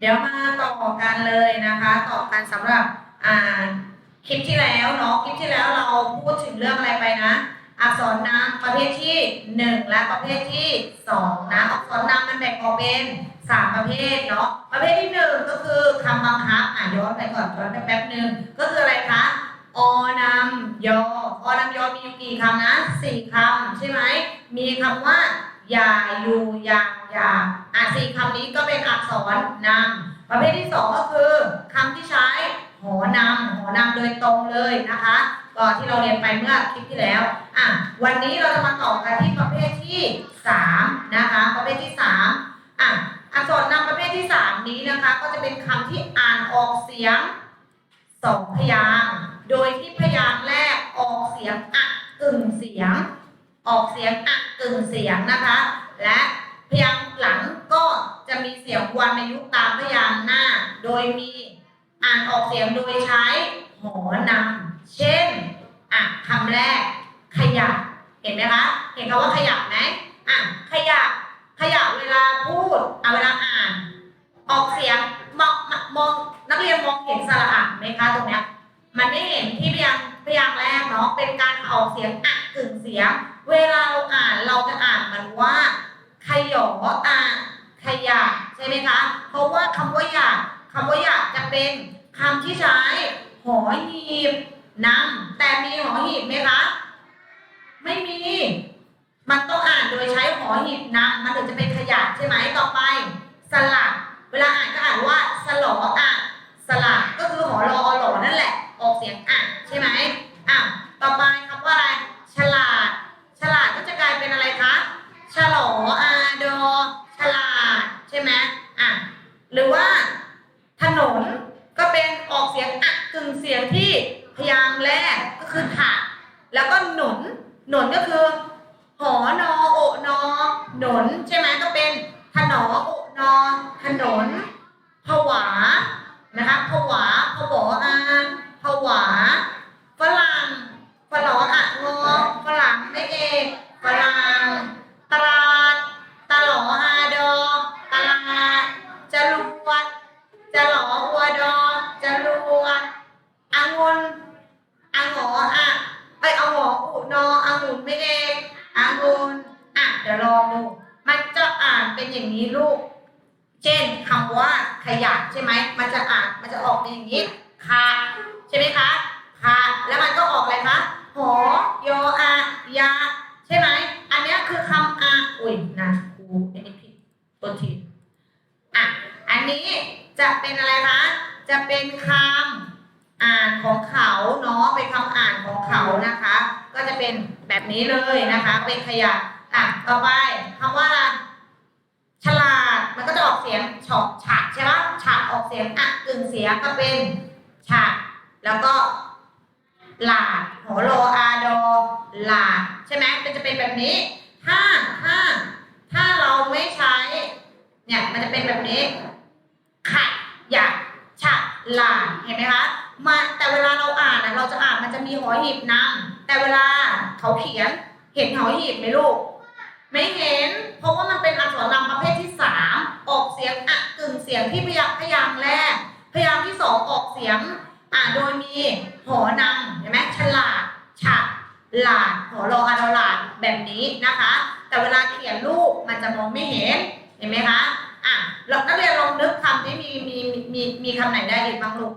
เดี๋ยวมาต่อกันเลยนะคะ ต่อกันสำหรับอ่าคลิปที่แล้วเนาะคลิปที่แล้วเราพูดถึงเรื่องอะไรไปนะ อักษรนามประเภทที่หนึ่งและประเภทที่สองนะอักษรนามมันแบ่งออกเป็นสามประเภทเนาะประเภทที่หนึ่งก็คือคำบังคับอะย้อนไปก่อนย้อนไปแป๊บหนึ่งก็คืออะไรคะอนำยออนำยอมีอยู่กี่คำนะสี่คำใช่ไหมมีคำว่า ยาอยู่ยางยาอะสี่คำนี้ก็เป็นอักษรนำประเภทที่สองก็คือคำที่ใช้หอนำหอนำโดยตรงเลยนะคะก็ที่เราเรียนไปเมื่อคลิปที่แล้วอะวันนี้เราจะมาต่อกันที่ประเภทที่สามนะคะประเภทที่สามอะอักษรนำประเภทที่สามนี้นะคะ ก็จะเป็นคำที่อ่านออกเสียงสองพยางค์โดยที่พยางค์แรกออกเสียงอะกึ่งเสียง ออกเสียงอะ กึ่งเสียงนะคะ และพยางค์หลังก็จะมีเสียงวรรณยุกต์ตามพยางค์หน้า โดยมีอ่านออกเสียงโดยใช้หอนำเช่นอะคำแรก ขยับเห็นไหมคะเห็นคำว่าขยับไหมอะขยับขยับเวลาพูดเอาเวลาอ่าน ออกเสียงมองมองนักเรียนมองเห็นสระอะไหมคะตรงเนี้ยมันไม่เห็นที่พยางค์ พยางค์แรกเนาะเป็นการออกเสียงอะกึ่งเสียง เวลาเราอ่านเราจะอ่านมันว่าขยออาขยะใช่ไหมคะ เพราะว่าคำว่าหยาดคำว่าหยาจะเป็นคำที่ใช้หอหีบนำแต่มีหอหีบไหมคะไม่มี มันต้องอ่านโดยใช้หอหีบนำมันถึงจะเป็นขยะใช่ไหมต่อไป สลัดเวลาอ่านก็อ่านว่าสลออะสลัดก็คือหอรอหลอนั่นแหละ ออกเสียงอะใช่ไหมอะต่อไปคำว่าอะไร ฉลาด ฉลาดก็จะกลายเป็นอะไรคะฉลออาดอฉลาดใช่ไหมอะหรือว่าถนนก็เป็นออกเสียงอะกึ่งเสียงที่พยางค์แรกก็คือถะแล้วก็หนุน หนุนก็คือ หอนอโอนอหนุนใช่ไหมก็เป็นถนอโอนอถนนผวา นออังุนไม่เอกอางุนอะเดี๋ยวลองดู มันจะอ่านเป็นอย่างนี้ลูก เช่นคำว่าขยะใช่ไหม มันจะอ่านมันจะออกเป็นอย่างนี้คาใช่ไหมคะคาแล้วมันก็ออกอะไรคะหอยออายา ใช่ไหม อันนี้คือคำอาอุ้ยนะครูอันนี้ผิดตัวทีอะ อันนี้จะเป็นอะไรคะ จะเป็นคำ อ่านของเขาเนาะเป็นคำอ่านของเขานะคะ ก็จะเป็นแบบนี้เลยนะคะ เป็นขยะอะต่อไปคำว่าอะไรฉลาดมันก็จะออกเสียงฉอกฉะใช่ไหมฉะออกเสียงอะกึ่งเสียงก็เป็นฉะแล้วก็หลาดหอโลอาดอหลาดใช่ไหมมันจะเป็นแบบนี้ ถ้าถ้าถ้าเราไม่ใช้ เนี่ยมันจะเป็นแบบนี้ขะหยะฉะหลาดเห็นไหมคะมาแต่เวลาเราอ่านนะเราจะอ่านมันจะมีหอหีบนำแต่เวลาเขาเขียนเห็นหอหีบไหมลูก ไม่เห็น เพราะว่ามันเป็นอักษรนำประเภทที่สามออกเสียงอะกึ่งเสี ยงที่พยางพยางแรก พยางที่สองออกเสียงอ่าโดยมีหอนำเห็นไหมฉลาดฉะหลาดหอรออาดอหลาดแบบนี้นะคะ แต่เวลาเขียนรูปมันจะมองไม่เห็นเห็นไหมคะอะเรานักเรียนลองนึกคำที่มีมีมีมีมีคำไหนได้อีกบ้างลูก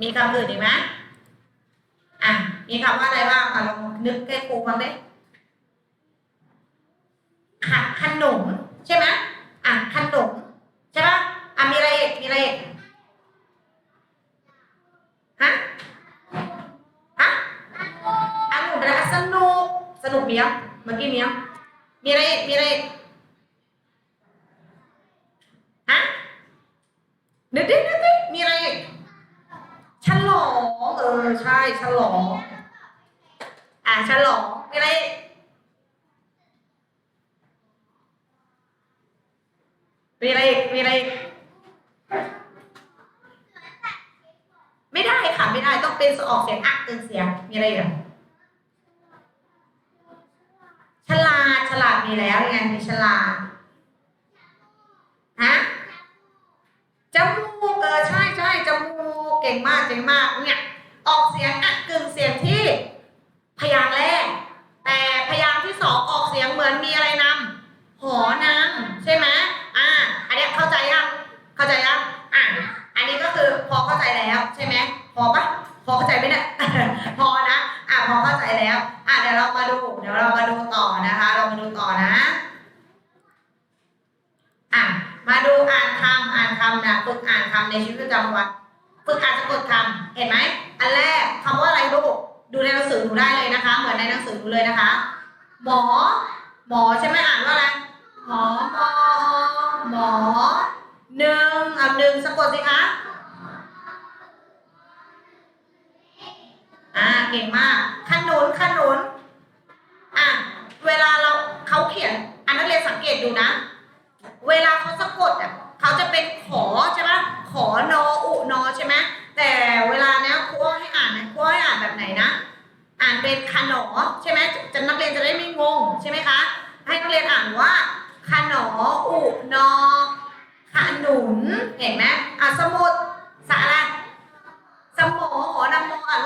มีคำอื่นอีกไหมอะมีคำว่าอะไรบ้างอะลองนึกให้ครูฟังดิ ขะขนมใช่ไหมอะขนมใช่ปะอะมีอะไรอีกมีอะไรอีกฮะฮะอันหนูเป็นอะไรสนุกสนุกมียังเมื่อกี้มียังมีอะไรอีกมีอะไรอีกฮะนึกดินึกดิมีอะไรอีกฉลองเออใช่ฉลองอ่าฉลองมีอะไรอีก มีอะไรอีกมีอะไรอีกไม่ได้ค่ะไม่ได้ต้องเป็นออกเสียงอักเป็นเสียงมีอะไรอีกฉลาดฉลาดมีแล้วยังไงมีฉลาดฮะจมูกเออใช่ใช่จมูกเก่งมากเก่งมากเนี่ยออกเสียงอะกึ่งเสียงที่พยางค์แรก แต่พยางค์ที่สองออกเสียงเหมือนมีอะไรนำหอน อหนูได้เลยนะคะ เหมือนในหนังสือหนูเลยนะคะ หมอ หมอใช่ไหมอ่านว่าอะไร หมอมอหมอหนึ่งเอาหนึ่งสะกดสิคะอ่าเก่งมากขนุนขนุนอะเวลาเราเขาเขียนอันนักเรียนสังเกตดูนะ เวลาเขาสะกดอะเขาจะเป็นขอใช่ไหมขอนออุนอใช่ไหมแต่เวลาเนี้ยครูอ้อให้อ่านนะครูอ้อให้อ่านแบบไหนนะ อ่านเป็นขนอใช่ไหมจะนักเรียนจะได้ไม่งงใช่ไหมคะ ให้นักเรียนอ่านว่า ขนออุนอขนุนเห็นไหมอะสมุดสาระสมอหอนำมออ่า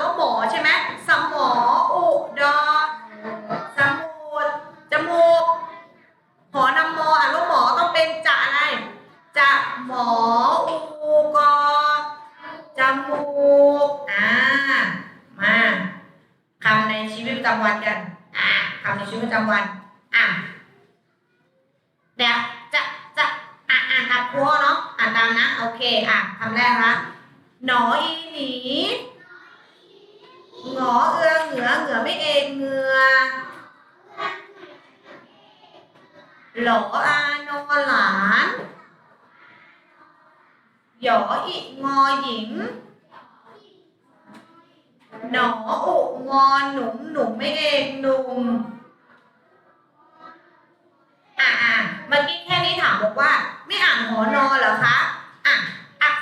โอเค อะคำแรกนะหนออีหนีหงอเอือเหงือเหงือไม่เองเหงือหลออานอหลานหยออีงอหญิง หนออุงอหนุ่มหนุ่มไม่เองหนุ่มอะอะเมื่อกี้แค่นี้ถามบอกว่า ไม่อ่านหอนอเหรอคะ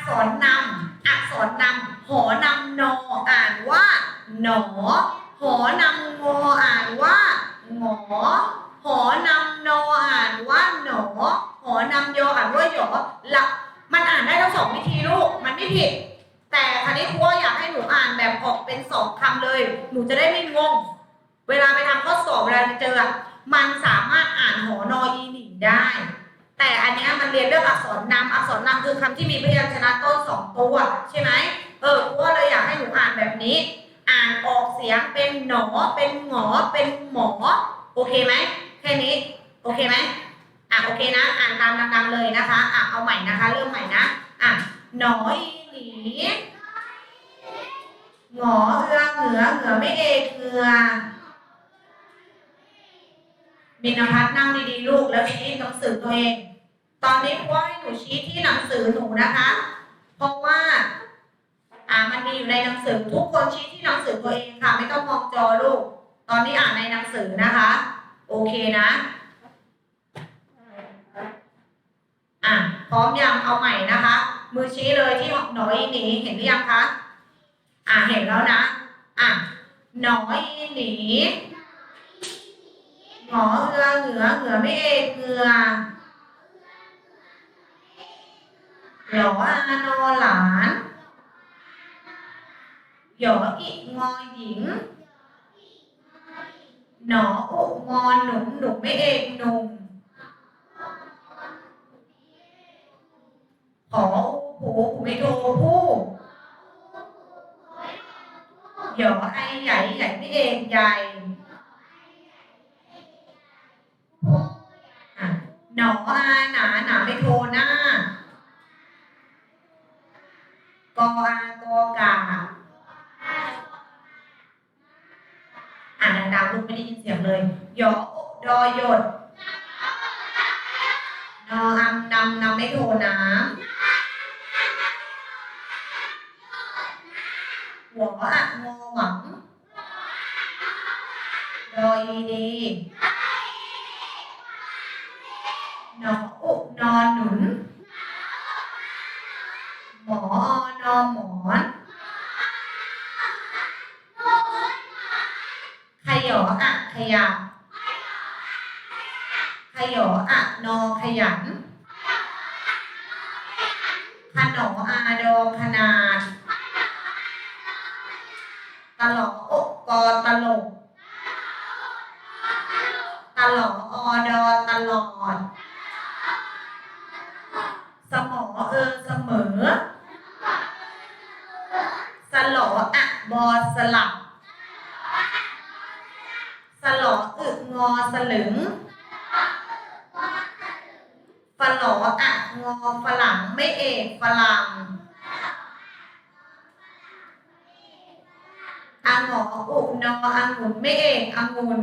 ษรนำอักษรนำหอนำนออ่านว่าหนอ หอนำงออ่านว่าหงอหอนำนออ่านว่าหนอ หอนำยออ่านว่าหยอลักมันอ่านได้ทั้งสองวิธีลูก มันไม่ผิด แต่คราวนี้ครูอยากให้หนูอ่านแบบออกเป็นสองคำเลย หนูจะได้ไม่งง เวลาไปทำข้อสอบเวลาเจอ มันสามารถอ่านหอนออีหนิงได้ แต่อันเนี้ ยนเรื่องอักษรนำอักษรนำคือคำที่มีพยัญชนะต้นสองตัวใช่ไหมเออครูว่าเลยอยากให้หนูอ่านแบบนี้ อ่านออกเสียงเป็นหนอเป็นหงอเป็นหมอโอเคไหมแค่นี้โอเคไหมอะโอเคนะ อ่านตามดังๆเลยนะคะอะเอาใหม่นะคะ เริ่มใหม่นะอะหนอยหนีหงอเอือเหงือเหงือไม่เอกเหงือมินพัฒน์นั่งดีๆลูกแล้วชี้หนังสือตัวเอง ตอนนี้ครูว่าให้หนูชี้ที่หนังสือหนูนะคะ เพราะว่า อ่ามันมีอยู่ในหนังสือทุกคนชี้ที่หนังสือตัวเองค่ะ ไม่ต้องมองจอลูก ตอนนี้อ่านในหนังสือนะคะ โอเคนะ อะพร้อมยังเอาใหม่นะคะ มือชี้เลยที่หนอยหนีเห็นหรือยังคะ อะเห็นแล้วนะ อะหนอยหนีหงอเอือเหงือเหงือไม่เอกเหงือ หลออานอหลานหยออีงอหญิง หนออุงอหนุ่มหนุ่มไม่เอกหนุ่มขออูผูผูไม่โทผู้หยอไอใหญ่ใหญ่ไม่เอกใหญ่ ดังๆลูกไม่ได้ยินเสียงเลยหยอดอหยดนออำนำนำไม่โทน้ำหัวอะงอหวังดอยดีหนออุนอนหนุน หมอนอหมอนขยออะขยับขยออะนอขยัน องขนาด ตลอ อตลกตลอออดอตลอด สมอเออเสมอ สลออะบอสลับ สลออึงอสลึงฝลออะงอฝรั่งไม่เอกฝรั่ง อะงออุนออังุ่นไม่เอกองุ่น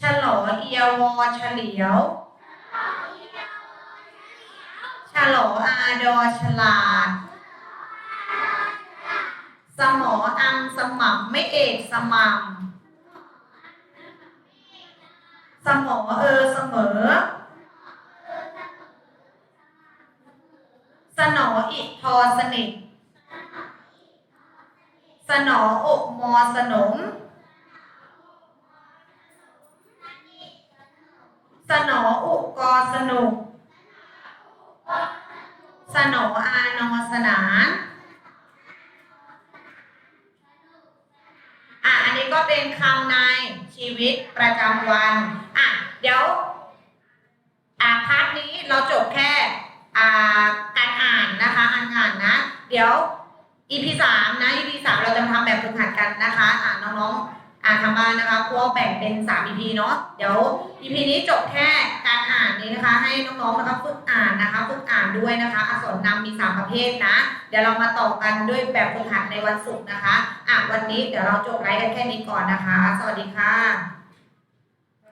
ฉลอเอียวอเฉลียวฉลออาดอฉลาด สมออังสม่ำไม่เอกสม่ำสมอเออเสมอ สนออิทอสนิท สนออกมอสนม สนออุกอสนุก สนออานอสนานอะอันนี้ก็เป็นคำในชีวิตประจำวัน อะ เดี๋ยว อะพาร์ทนี้เราจบแค่อ่าการอ่านนะคะอ่านอ่านนะ เดี๋ยว EP สามนะ EP สามเราจะทำแบบฝึกหัดกันนะคะ อ่าน้องๆ อ่านทำบ้านนะคะพว่าแบ่งเป็นสาม EP เนาะ เดี๋ยว EP นี้จบแค่การอ่านนี้นะคะ ให้น้องๆนะคะฝึกอ่านนะคะฝึกอ่านด้วยนะคะ อักษรนำมีสามประเภทนะ เดี๋ยวเรามาต่อกันด้วยแบบฝึกหัดในวันศุกร์นะคะ อะวันนี้เดี๋ยวเราจบไลฟ์กันแค่นี้ก่อนนะคะ สวัสดีค่ะ